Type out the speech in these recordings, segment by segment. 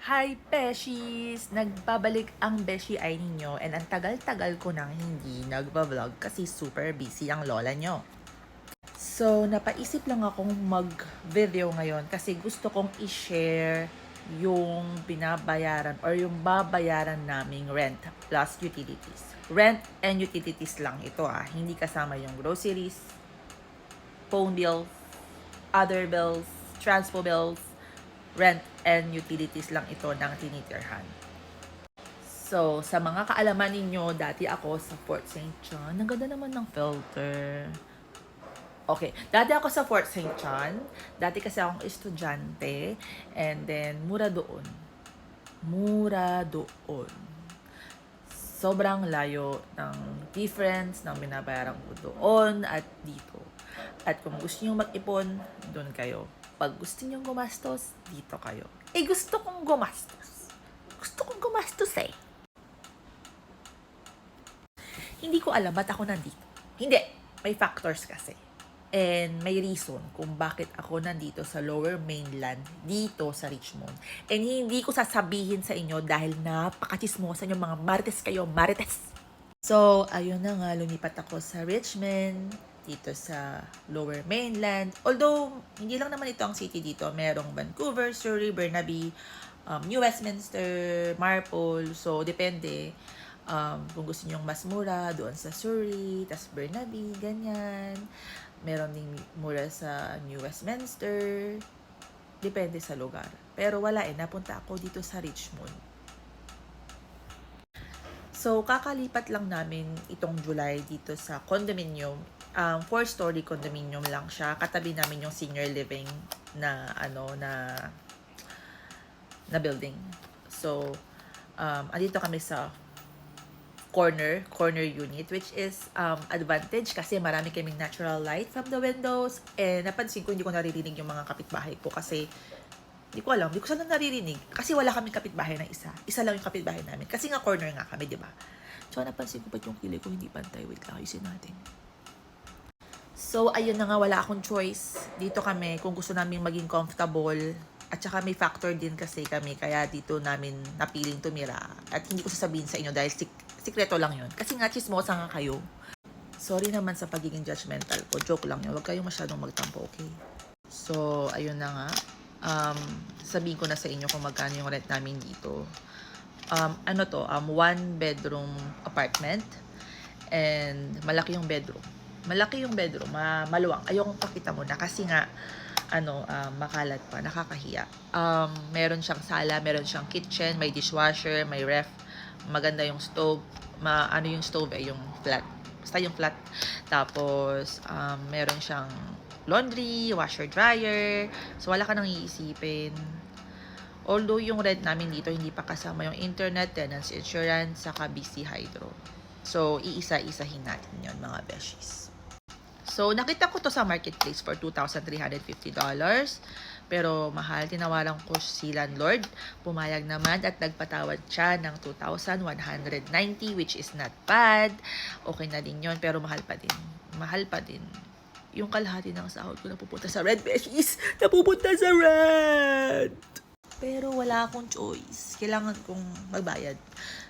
Hi, Beshies! Nagbabalik ang Beshi ay ninyo and ang tagal-tagal ko nang hindi nagba-vlog kasi super busy ang lola nyo. So, napaisip lang akong mag-video ngayon kasi gusto kong i-share yung binabayaran or yung babayaran naming rent plus utilities. Rent and utilities lang ito ah. Hindi kasama yung groceries, phone bills, other bills, transpo bills, rent and utilities lang ito ng tinitirhan. So, sa mga kaalaman ninyo, dati ako sa Fort St. John. Ang ganda naman ng filter. Okay, dati ako sa Fort St. John. Dati kasi akong estudyante. And then, mura doon. Mura doon. Sobrang layo ng difference ng binabayaran ko doon at dito. At kung gusto nyo mag-ipon, doon kayo. Pag gusto nyo gumastos, dito kayo. Eh, gusto kong gumastos. Gusto kong gumastos eh. Hindi ko alam ba't ako nandito. Hindi. May factors kasi. And may reason kung bakit ako nandito sa lower mainland, dito sa Richmond. And hindi ko sasabihin sa inyo dahil napakachismosa yung mga marites kayo, marites. So, ayun na nga, lumipat ako sa Richmond, dito sa lower mainland. Although, hindi lang naman ito ang city dito. Merong Vancouver, Surrey, Burnaby, um, New Westminster, Marpole. So, depende. Um, kung gusto nyo mas mura, doon sa Surrey, tas Burnaby, ganyan. Meron ding mura sa New Westminster. Depende sa lugar. Pero wala eh, napunta ako dito sa Richmond. So, kakalipat lang namin itong July dito sa condominium. Um, four-story condominium lang siya. Katabi namin yung senior living na ano na na building. So, um, andito kami sa corner, corner unit, which is um, advantage kasi marami kaming natural light from the windows. And napansin ko, hindi ko naririnig yung mga kapitbahay ko kasi hindi ko alam, hindi ko sana naririnig. Kasi wala kaming kapitbahay na isa. Isa lang yung kapitbahay namin. Kasi nga corner nga kami, di ba? So, napansin ko ba't yung kilay ko hindi pantay? Wait ayusin natin. So, ayun na nga, wala akong choice. Dito kami, kung gusto namin maging comfortable. At saka may factor din kasi kami, kaya dito namin napiling tumira. At hindi ko sasabihin sa inyo dahil sik- sikreto lang yun. Kasi nga, chismosa nga kayo. Sorry naman sa pagiging judgmental ko. Joke lang yun. Huwag kayong masyadong magtampo, okay? So, ayun na nga. Um, sabihin ko na sa inyo kung magkano yung rent namin dito. Um, ano to? Um, one bedroom apartment. And malaki yung bedroom. Malaki yung bedroom. Ma maluwang. Ayokong pakita mo na kasi nga ano, um, makalat pa, nakakahiya. Um, meron siyang sala, meron siyang kitchen, may dishwasher, may ref, maganda yung stove, ma, ano yung stove eh, yung flat. Basta yung flat. Tapos, um, meron siyang laundry, washer, dryer. So, wala ka nang iisipin. Although yung rent namin dito, hindi pa kasama yung internet, tenants insurance, saka BC Hydro. So, iisa-isahin natin yon mga beshies. So, nakita ko to sa marketplace for $2,350. Pero mahal, tinawaran ko si landlord. Pumayag naman at nagpatawad siya ng 2,190 which is not bad. Okay na din yon pero mahal pa din. Mahal pa din. Yung kalahati ng sahod ko napupunta sa red beshies. Napupunta sa red! Pero wala akong choice. Kailangan kong magbayad.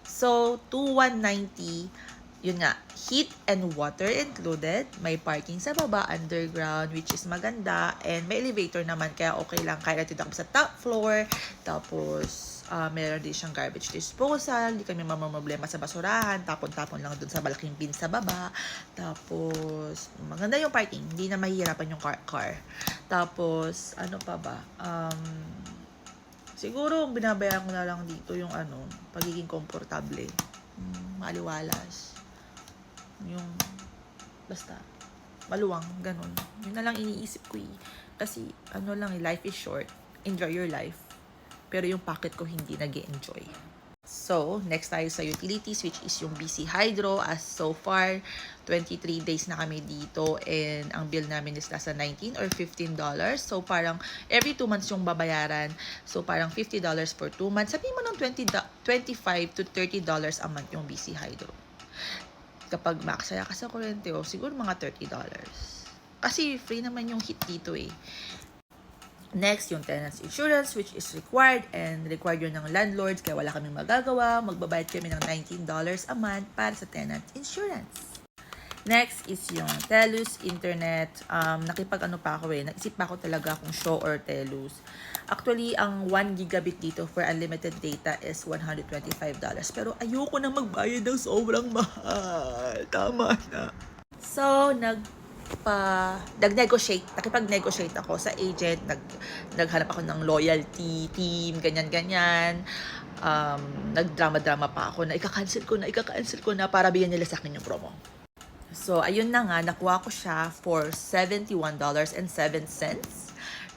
So, 2,190 yun nga, heat and water included. May parking sa baba, underground, which is maganda. And may elevator naman, kaya okay lang. Kaya natin ako sa top floor. Tapos, uh, meron din siyang garbage disposal. Hindi kami mamamroblema sa basurahan. Tapon-tapon lang dun sa malaking bin sa baba. Tapos, maganda yung parking. Hindi na mahihirapan yung car. car. Tapos, ano pa ba? Um, siguro, binabayaran ko na lang dito yung ano, pagiging komportable. Mm, maliwalas yung basta maluwang ganun yun na lang iniisip ko eh kasi ano lang eh, life is short enjoy your life pero yung pocket ko hindi nag enjoy So, next tayo sa utilities which is yung BC Hydro. As so far, 23 days na kami dito and ang bill namin is nasa 19 or 15 dollars. So, parang every 2 months yung babayaran. So, parang 50 dollars for 2 months. Sabihin mo ng 20, 25 to 30 dollars a month yung BC Hydro. Kapag maksaya ka sa kuryente, o siguro mga 30 dollars. Kasi free naman yung heat dito eh. Next, yung tenant's insurance, which is required and required yun ng landlords, kaya wala kaming magagawa. Magbabayad kami ng $19 a month para sa tenant insurance. Next is yung Telus Internet. Um, nakipag ano pa ako eh. Naisip pa ako talaga kung show or Telus. Actually, ang 1 gigabit dito for unlimited data is $125. Pero ayoko na magbayad ng sobrang mahal. Tama na. So, nag pa nag-negotiate, nakipag-negotiate ako sa agent, nag naghanap ako ng loyalty team, ganyan-ganyan. Um, nagdrama-drama pa ako na ika-cancel ko na, ika-cancel ko na para bigyan nila sa akin yung promo. So, ayun na nga, nakuha ko siya for $71.07.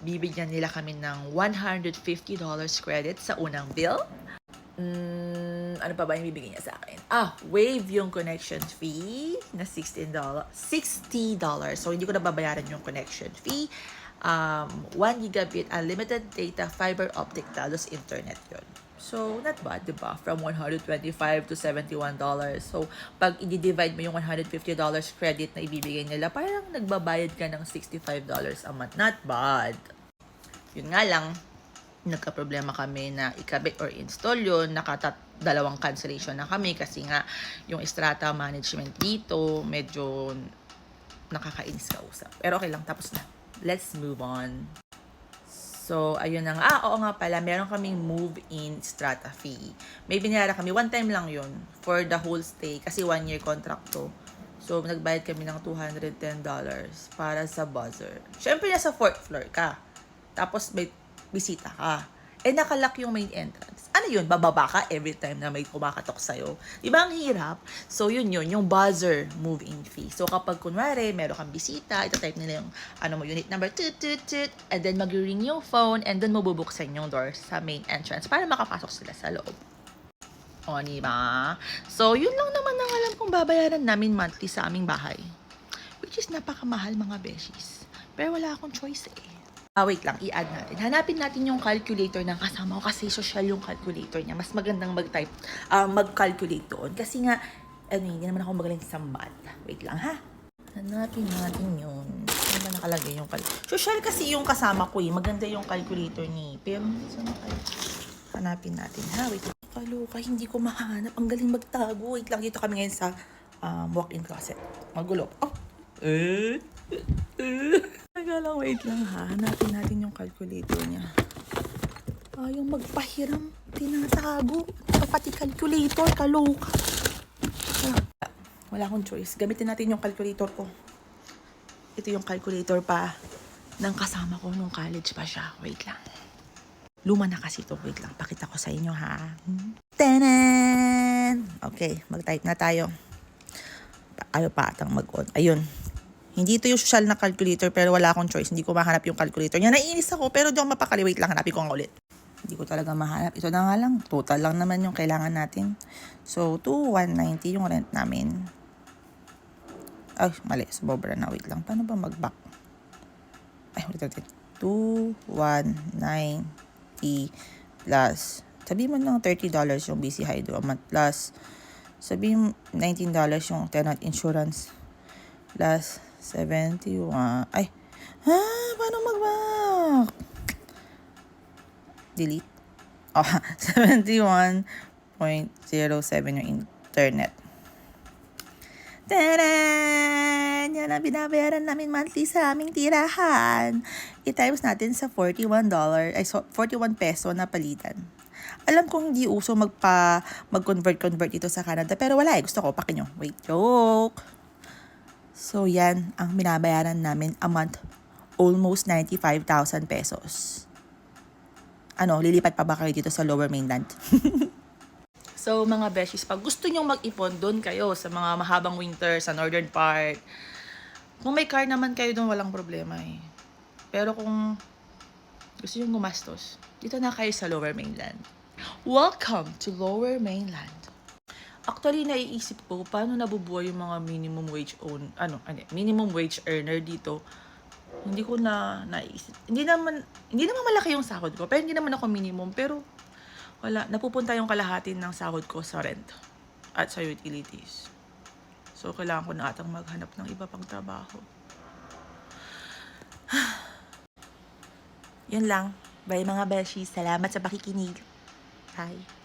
Bibigyan nila kami ng $150 credit sa unang bill. Mm, ano pa ba yung bibigyan niya sa akin? Ah, waive yung connection fee na $16. $60. So, hindi ko na babayaran yung connection fee. Um, 1 gigabit unlimited data fiber optic talos internet yun. So, not bad, di ba? From 125 to $71. So, pag i-divide mo yung $150 credit na ibibigay nila, parang nagbabayad ka ng $65 a month. Not bad. Yun nga lang, nagka-problema kami na ikabit or install yun. Nakatat dalawang cancellation na kami kasi nga yung strata management dito medyo nakakainis kausap. Pero okay lang, tapos na. Let's move on. So, ayun na nga. Ah, oo nga pala, meron kaming move-in strata fee. May binayaran kami, one time lang yun for the whole stay kasi one year contract to. So, nagbayad kami ng $210 para sa buzzer. Siyempre, nasa fourth floor ka. Tapos, may bisita ka. Eh, nakalock yung main entrance. Ano yun? Bababa ka every time na may kumakatok sa'yo. Di ba ang hirap? So, yun yun, yung buzzer move-in fee. So, kapag kunwari, meron kang bisita, ito-type nila yung ano mo, unit number, tut, tut, tut, and then mag-ring yung phone, and then mabubuksan yung door sa main entrance para makapasok sila sa loob. O, di ba? So, yun lang naman ang alam kong babayaran namin monthly sa aming bahay. Which is napakamahal mga beshies. Pero wala akong choice eh. Ah, wait lang, i-add natin. Hanapin natin yung calculator ng kasama ko kasi social yung calculator niya. Mas magandang mag-type, ah, mag-calculate doon. Kasi nga, ano, hindi naman ako magaling sa math. Wait lang, ha? Hanapin natin yun. Saan ba nakalagay yung calculator? Social kasi yung kasama ko eh. Maganda yung calculator ni. Pero, saan? Hanapin natin, ha? Wait lang. Kaloka, hindi ko mahanap. Ang galing magtago. Wait lang, dito kami ngayon sa um, walk-in closet. Magulo. Oh! Eh? Eh? Teka lang, wait lang ha. Hanapin natin yung calculator niya. Ayaw magpahiram. Tinatago. Pati calculator. Kaloka. Ah, wala akong choice. Gamitin natin yung calculator ko. Ito yung calculator pa ng kasama ko nung college pa siya. Wait lang. Luma na kasi ito. Wait lang. Pakita ko sa inyo ha. Tanan! Okay, mag-type na tayo. Ayaw pa atang mag-on. Ayun. Hindi ito yung social na calculator pero wala akong choice. Hindi ko mahanap yung calculator niya. Naiinis ako pero di ako mapakali. Wait lang, hanapin ko nga ulit. Hindi ko talaga mahanap. Ito na nga lang. Total lang naman yung kailangan natin. So, 2,190 yung rent namin. Ay, mali. Sobra na. Wait lang. Paano ba mag-back? Ay, wait, wait, wait. 2,190 plus. Sabi mo lang $30 yung BC Hydro a month plus. Sabi mo $19 yung tenant insurance plus 71. Ay, ha? Paano mag-back? Delete. Oh, 71.07 yung internet. Taran! Yan ang binabayaran namin monthly sa aming tirahan. I-times natin sa $41, ay so, 41 peso na palitan. Alam kong hindi uso magpa, mag-convert-convert dito sa Canada, pero wala eh. Gusto ko, pakin nyo. Wait, joke. So, yan ang binabayaran namin a month. Almost 95,000 pesos. Ano, lilipat pa ba kayo dito sa Lower Mainland? so, mga beshies, pag gusto nyong mag-ipon, doon kayo sa mga mahabang winter, sa northern part. Kung may car naman kayo doon, walang problema eh. Pero kung gusto nyong gumastos, dito na kayo sa Lower Mainland. Welcome to Lower Mainland. Actually, naiisip ko, paano nabubuhay yung mga minimum wage own, ano, ano, minimum wage earner dito. Hindi ko na naisip. Hindi naman, hindi naman malaki yung sahod ko, pero hindi naman ako minimum, pero wala, napupunta yung kalahati ng sahod ko sa rent at sa utilities. So, kailangan ko na atang maghanap ng iba pang trabaho. Yun lang. Bye mga beshi. Salamat sa pakikinig. Bye.